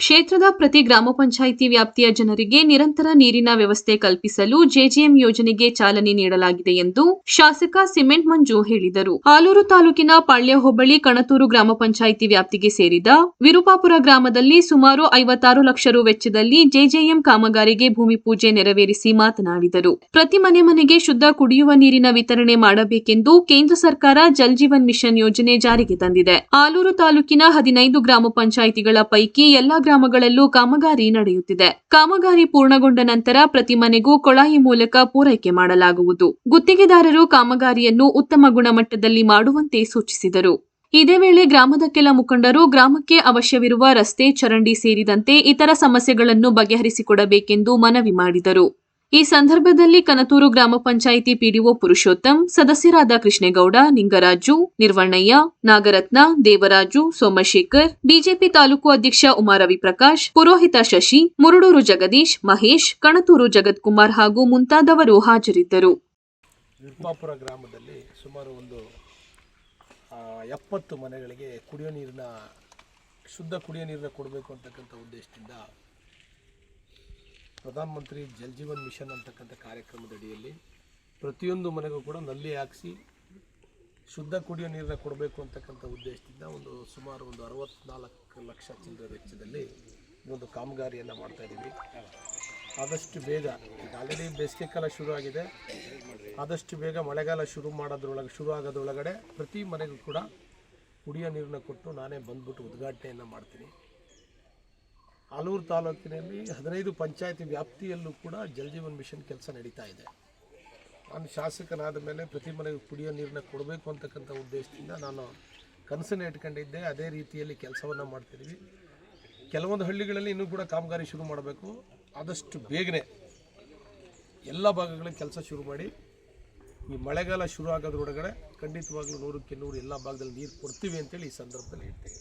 ಕ್ಷೇತ್ರದ ಪ್ರತಿ ಗ್ರಾಮ ಪಂಚಾಯಿತಿ ವ್ಯಾಪ್ತಿಯ ಜನರಿಗೆ ನಿರಂತರ ನೀರಿನ ವ್ಯವಸ್ಥೆ ಕಲ್ಪಿಸಲು ಜೆಜೆಎಂ ಯೋಜನೆಗೆ ಚಾಲನೆ ನೀಡಲಾಗಿದೆ ಎಂದು ಶಾಸಕ ಸಿಮೆಂಟ್ ಮಂಜು ಹೇಳಿದರು. ಆಲೂರು ತಾಲೂಕಿನ ಪಾಳ್ಯ ಹೋಬಳಿ ಕಣತೂರು ಗ್ರಾಮ ಪಂಚಾಯಿತಿ ವ್ಯಾಪ್ತಿಗೆ ಸೇರಿದ ವಿರುಪಾಪುರ ಗ್ರಾಮದಲ್ಲಿ ಸುಮಾರು ಐವತ್ತಾರು ಲಕ್ಷ ರು ವೆಚ್ಚದಲ್ಲಿ ಜೆಜೆಎಂ ಕಾಮಗಾರಿಗೆ ಭೂಮಿ ಪೂಜೆ ನೆರವೇರಿಸಿ ಮಾತನಾಡಿದರು. ಪ್ರತಿ ಮನೆ ಮನೆಗೆ ಶುದ್ಧ ಕುಡಿಯುವ ನೀರಿನ ವಿತರಣೆ ಮಾಡಬೇಕೆಂದು ಕೇಂದ್ರ ಸರ್ಕಾರ ಜಲ್ ಜೀವನ್ ಮಿಷನ್ ಯೋಜನೆ ಜಾರಿಗೆ ತಂದಿದೆ. ಆಲೂರು ತಾಲೂಕಿನ ಹದಿನೈದು ಗ್ರಾಮ ಪಂಚಾಯಿತಿಗಳ ಪೈಕಿ ಎಲ್ಲಾ ಗ್ರಾಮಗಳಲ್ಲೂ ಕಾಮಗಾರಿ ನಡೆಯುತ್ತಿದೆ. ಕಾಮಗಾರಿ ಪೂರ್ಣಗೊಂಡ ನಂತರ ಪ್ರತಿ ಮನೆಗೂ ಕೊಳಾಯಿ ಮೂಲಕ ಪೂರೈಕೆ ಮಾಡಲಾಗುವುದು. ಗುತ್ತಿಗೆದಾರರು ಕಾಮಗಾರಿಯನ್ನು ಉತ್ತಮ ಗುಣಮಟ್ಟದಲ್ಲಿ ಮಾಡುವಂತೆ ಸೂಚಿಸಿದರು. ಇದೇ ವೇಳೆ ಗ್ರಾಮದ ಕೆಲ ಮುಖಂಡರು ಗ್ರಾಮಕ್ಕೆ ಅವಶ್ಯವಿರುವ ರಸ್ತೆ ಚರಂಡಿ ಸೇರಿದಂತೆ ಇತರ ಸಮಸ್ಯೆಗಳನ್ನು ಬಗೆಹರಿಸಿಕೊಡಬೇಕೆಂದು ಮನವಿ ಮಾಡಿದರು. ಈ ಸಂದರ್ಭದಲ್ಲಿ ಕನತೂರು ಗ್ರಾಮ ಪಂಚಾಯಿತಿ ಪಿಡಿಒ ಪುರುಷೋತ್ತಮ್, ಸದಸ್ಯರಾದ ಕೃಷ್ಣೇಗೌಡ, ನಿಂಗರಾಜು, ನಿರ್ವಣಯ್ಯ, ನಾಗರತ್ನ, ದೇವರಾಜು, ಸೋಮಶೇಖರ್, ಬಿಜೆಪಿ ತಾಲೂಕು ಅಧ್ಯಕ್ಷ ಉಮಾರವಿ ಪ್ರಕಾಶ್, ಪುರೋಹಿತ ಶಶಿ, ಮುರುಡೂರು ಜಗದೀಶ್, ಮಹೇಶ್, ಕಣತೂರು ಜಗತ್ಕುಮಾರ್ ಹಾಗೂ ಮುಂತಾದವರು ಹಾಜರಿದ್ದರು. ವಿರುಪಾಪುರ ಗ್ರಾಮದಲ್ಲಿ ಸುಮಾರು ಒಂದು ಎಪ್ಪತ್ತು ಮನೆಗಳಿಗೆ ಕುಡಿಯೋ ನೀರಿನ, ಶುದ್ಧ ಕುಡಿಯೋ ನೀರನ್ನ ಕೊಡಬೇಕು ಅಂತಕ್ಕಂಥ ಉದ್ದೇಶದಿಂದ ಪ್ರಧಾನಮಂತ್ರಿ ಜಲ್ ಜೀವನ್ ಮಿಷನ್ ಅಂತಕ್ಕಂಥ ಕಾರ್ಯಕ್ರಮದ ಅಡಿಯಲ್ಲಿ ಪ್ರತಿಯೊಂದು ಮನೆಗೂ ಕೂಡ ನಲ್ಲಿ ಹಾಕಿಸಿ ಶುದ್ಧ ಕುಡಿಯೋ ನೀರನ್ನ ಕೊಡಬೇಕು ಅಂತಕ್ಕಂಥ ಉದ್ದೇಶದಿಂದ ಒಂದು ಸುಮಾರು ಒಂದು ಅರವತ್ನಾಲ್ಕು ಲಕ್ಷ ಚಿಲ್ಲರೆ ವೆಚ್ಚದಲ್ಲಿ ಒಂದು ಕಾಮಗಾರಿಯನ್ನು ಮಾಡ್ತಾ ಇದ್ದೀವಿ. ಆದಷ್ಟು ಬೇಗ ಆಲ್ರೆಡಿ ಬೇಸಿಗೆ ಕಾಲ ಶುರು ಆಗಿದೆ. ಆದಷ್ಟು ಬೇಗ ಮಳೆಗಾಲ ಶುರು ಮಾಡೋದ್ರೊಳಗೆ, ಶುರು ಆಗೋದ್ರೊಳಗಡೆ ಪ್ರತಿ ಮನೆಗೂ ಕೂಡ ಕುಡಿಯೋ ನೀರನ್ನ ಕೊಟ್ಟು ನಾನೇ ಬಂದ್ಬಿಟ್ಟು ಉದ್ಘಾಟನೆಯನ್ನು ಮಾಡ್ತೀನಿ. ಆಲೂರು ತಾಲೂಕಿನಲ್ಲಿ ಹದಿನೈದು ಪಂಚಾಯತಿ ವ್ಯಾಪ್ತಿಯಲ್ಲೂ ಕೂಡ ಜಲ್ ಜೀವನ್ ಮಿಷನ್ ಕೆಲಸ ನಡೀತಾ ಇದೆ. ನಾನು ಶಾಸಕನಾದ ಮೇಲೆ ಪ್ರತಿ ಮನೆಗೆ ಕುಡಿಯೋ ನೀರನ್ನ ಕೊಡಬೇಕು ಅಂತಕ್ಕಂಥ ಉದ್ದೇಶದಿಂದ ನಾನು ಕನಸನ್ನು ಇಟ್ಕೊಂಡಿದ್ದೆ. ಅದೇ ರೀತಿಯಲ್ಲಿ ಕೆಲಸವನ್ನು ಮಾಡ್ತಿದ್ದೀವಿ ಕೆಲವೊಂದು ಹಳ್ಳಿಗಳಲ್ಲಿ ಇನ್ನೂ ಕೂಡ ಕಾಮಗಾರಿ ಶುರು ಮಾಡಬೇಕು. ಆದಷ್ಟು ಬೇಗನೆ ಎಲ್ಲ ಭಾಗಗಳಲ್ಲಿ ಕೆಲಸ ಶುರು ಮಾಡಿ ಈ ಮಳೆಗಾಲ ಶುರು ಆಗೋದ್ರೊಳಗಡೆ ಖಂಡಿತವಾಗ್ಲೂ ನೂರಕ್ಕೆ ನೂರು ಎಲ್ಲ ಭಾಗದಲ್ಲಿ ನೀರು ಕೊಡ್ತೀವಿ ಅಂತೇಳಿ ಈ ಸಂದರ್ಭದಲ್ಲಿ ಹೇಳ್ತೀನಿ.